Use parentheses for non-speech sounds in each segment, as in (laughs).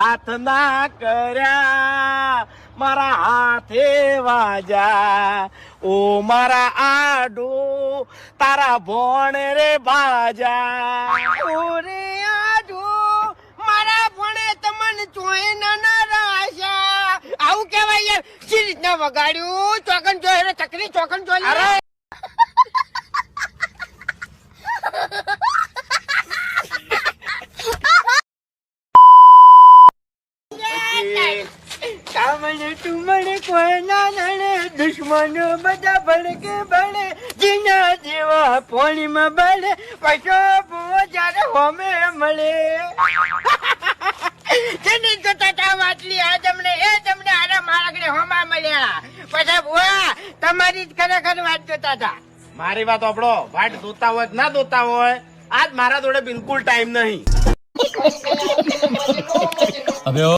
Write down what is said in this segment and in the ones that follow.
હાથ ના કર્યા મારા હાથે વાજા. ઓ મારા આડો તારા ભણ રે બાજા ઓરે આડો મારા ભણે તમને ચોય ના રાશા આવું કેવાય યાર. સી રીતના વગાડ્યું? ચોકન જોઈ ચકરી ચોકન જોઈ અરે તું મળે કોઈ ના નડે દુશ્મનો બધા ભડકે ભળે. જીના જેવા પોણીમાં બળે. પછો ભૂવો જ્યારે હોમે મળે. જેને જોતા તા વાટલી આ તમને એ તમને આરા મારા ઘરે હોમા મળ્યા. પછી ભૂવા તમારી જ ખરેખર વાત જોતા હતા મારી વાત આપણો વાટ દોતા હોય ના દોતા હોય આજ મારા જોડે બિલકુલ ટાઈમ નહીં. (laughs)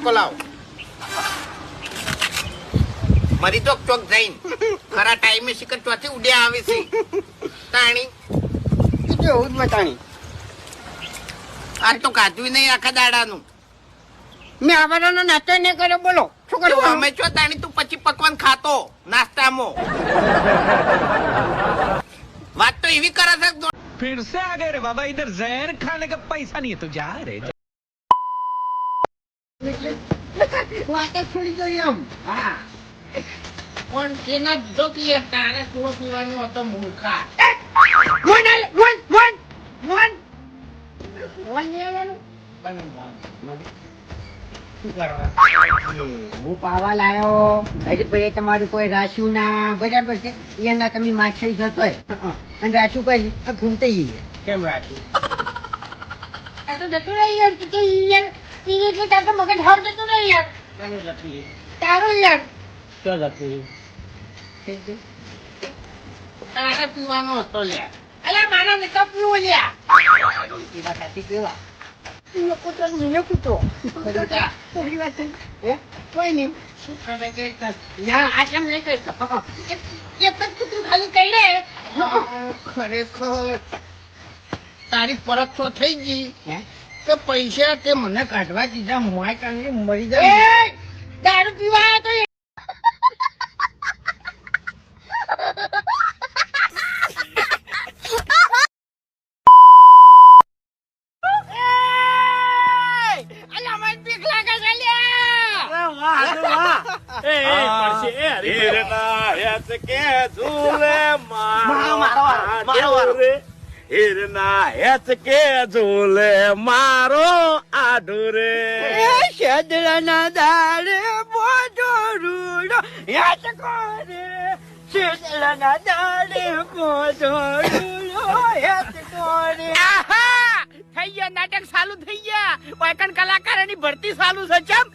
કટકો લાવો મરી તો ચોક જઈને ખરા ટાઈમે શિખર ચોથી ઉડ્યા આવે છે તાણી કેવું જ બતાણી આજ તો કાધું નહીં આખા દાડાનું મેં આવવાનો નાસ્તો નહીં કર્યો બોલો શું તો કરું અમે છો તાણી તું પછી પકવાન ખાતો નાસ્તામાં વાત તો એવી કરે છે કે फिर से आ गए रे बाबा इधर जहर खाने का पैसा नहीं है तो जा रे जा। વાતે છોડી દો એમ હા. પણ તેના જો કે તારે સુરો પીવાનો હતો મૂર્ખા. One one one one one નહીં હું પાવા લાયો. હજી પછી તમારું કોઈ રાખ્યું ના. બરાબર છે. એના તમે માછલી જતો અને રાશુ કઈ ઘૂમતી કેમ આ તો જતું રહી યાર ઈ એટલે તાર તો મગજ હાર જતું નહીં યાર. કેમ તારું યાર. ક્યાં જતી તારે પીવાનો હતો યાર અલા મારા ને તો પીવો યાર પીવા લોકો તો મને કૂતો વાત હે? કોઈ નહીં. શું કરે કે ના આટલા નહીં કરતો એક જ? કૂતરું ખાલી કહી દે. ખરેખર. તારી પરત તો થઈ ગઈ? કે પૈસા તે મને કાઢવા દીધા મોય કાંઈ મરી જાય દારૂ પીવા તો એ. એય! અલા, મને બીક લાગે છે, લ્યા! અરે વાહ, અરે વાહ. એ, એ, પડશે, એ, હરી. હીરના હેત કે ઝૂલે મારો. હીરના હેત કે ઝૂલે મારો આઢું રે એ શેદડાના દાડે મોઢો રૂડો યાદ કરે શેદડાના દાડે મોઢો રૂડો કરે. આહા! થઈ ગયા નાટક ચાલુ થઈ ગયા. વાયકણ કલાકારોની ભરતી ચાલુ છે ચમ.